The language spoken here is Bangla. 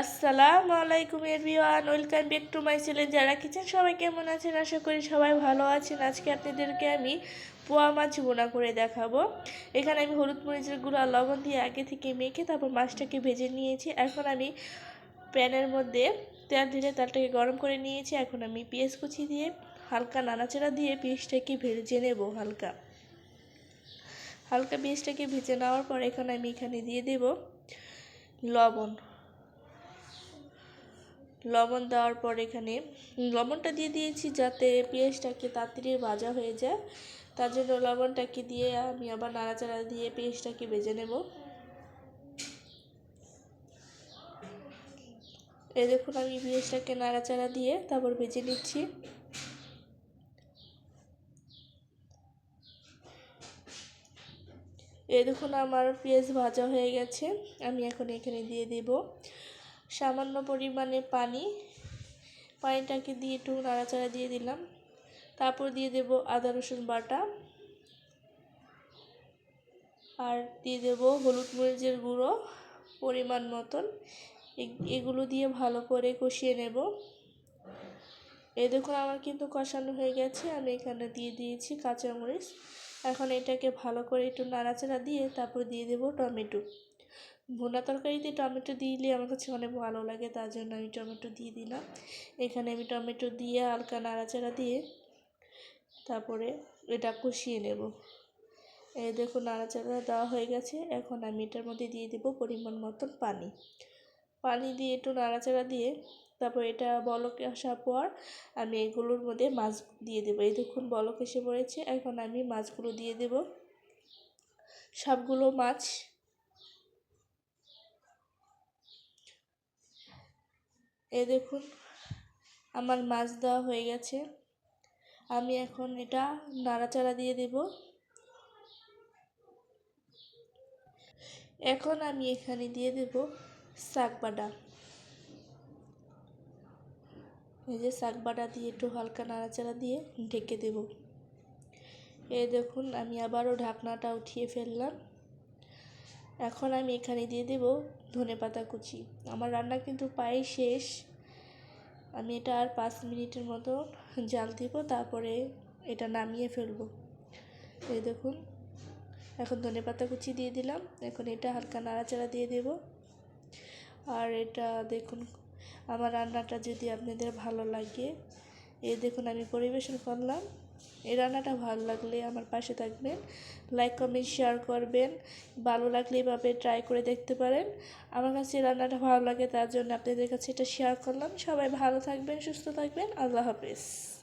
আসসালামু আলাইকুম everyone, welcome back to my channel. যারা কিচেন, সবাই কেমন আছেন? আশা করি সবাই ভালো আছেন। আজকে আপনাদেরকে আমি পোয়া মাছ বোনা করে দেখাবো। এখানে আমি হলুদ মরিচের গুঁড়ো, লবণ দিয়ে আগে থেকে মেখে তারপর মাছটাকে ভেজে নিয়েছি। এখন আমি প্যানের মধ্যে তেল ঢেলে তেলটাকে গরম করে নিয়েছি। এখন আমি পেঁয়াজ কুচি দিয়ে হালকা নাড়াচাড়া দিয়ে পেঁয়াজটাকে ভেজে নেব হালকা। হালকা পেঁয়াজটাকে ভেজে নেওয়ার পর এখন আমি এখানে দিয়ে দেব লবণ। লবণ দেওয়ার পর এখানে লবণটা দিয়ে দিয়েছি যাতে পেঁয়াজটাকে তাড়াতাড়ি ভাজা হয়ে যায়। তার জন্য লবণটাকে দিয়ে আমি আবার নাড়াচাড়া দিয়ে পেঁয়াজটাকে ভেজে নেব। এই দেখুন, আমি পেঁয়াজটাকে নাড়াচাড়া দিয়ে তারপর ভেজে নিচ্ছি। এই দেখুন, আমার পেঁয়াজ ভাজা হয়ে গেছে। আমি এখন এখানে দিয়ে দেব। সামান্য পরিমাণে পানি, পানিটাকে দিয়ে একটু নাড়াচাড়া দিয়ে দিলাম। তারপর দিয়ে দেব আদা রসুন বাটা আর দিয়ে দেব হলুদ মরিচের গুঁড়ো পরিমাণ মতন। এগুলো দিয়ে ভালো করে কষিয়ে নেব। এ দেখুন আমার কিন্তু কষানো হয়ে গেছে। আমি এখানে দিয়ে দিয়েছি কাঁচামরিচ। এখন এটাকে ভালো করে একটু নাড়াচাড়া দিয়ে তারপর দিয়ে দেব টমেটো। ভুনা তরকারিতে টমেটো দিলে আমার কাছে অনেক ভালো লাগে, তার জন্য আমি টমেটো দিয়ে দিলাম। এখানে আমি টমেটো দিয়ে হালকা নাড়াচাড়া দিয়ে তারপরে এটা কষিয়ে নেব। এই দেখুন নাড়াচাড়া দেওয়া হয়ে গেছে, এখন আমি এটার মধ্যে দিয়ে দেব পরিমাণ মতন পানি। পানি দিয়ে একটু নাড়াচাড়া দিয়ে তারপর এটা বলক আসার পর আমি এগুলোর মধ্যে মাছ দিয়ে দেবো। এই দেখুন বলক এসে পড়েছে, এখন আমি মাছগুলো দিয়ে দেব। সবগুলো মাছ এ দেখুন, আমার মাছ দেওয়া হয়ে গেছে। আমি এখন এটা নাড়াচাড়া দিয়ে দেব। এখন আমি এখানে দিয়ে দেব শাক বাটা। এই যে শাক বাটা দিয়ে একটু হালকা নাড়াচাড়া দিয়ে ঢেকে দেব। এই দেখুন, আমি আবারও ঢাকনাটা উঠিয়ে ফেললাম। এখন আমি এখানে দিয়ে দেব ধনে পাতা কুচি। আমার রান্না কিন্তু প্রায় শেষ। আমি এটা আর পাঁচ মিনিটের মতো জাল দেব, তারপরে এটা নামিয়ে ফেলব। এই দেখুন, এখন ধনে পাতা কুচি দিয়ে দিলাম। এখন এটা হালকা নাড়াচাড়া দিয়ে দেব। আর এটা দেখুন, আমার রান্নাটা যদি আপনাদের ভালো লাগে। এই দেখুন, আমি পরিবেশন করলাম। এই রান্নাটা ভালো লাগলে আমার পাশে থাকবেন। লাইক কমেন্ট শেয়ার করবেন। ভালো লাগলে এভাবে ট্রাই করে দেখতে পারেন। আমার কাছে রান্নাটা ভালো লাগে, তার জন্য আপনাদের কাছে এটা শেয়ার করলাম। সবাই ভালো থাকবেন, সুস্থ থাকবেন। আল্লাহ হাফেজ।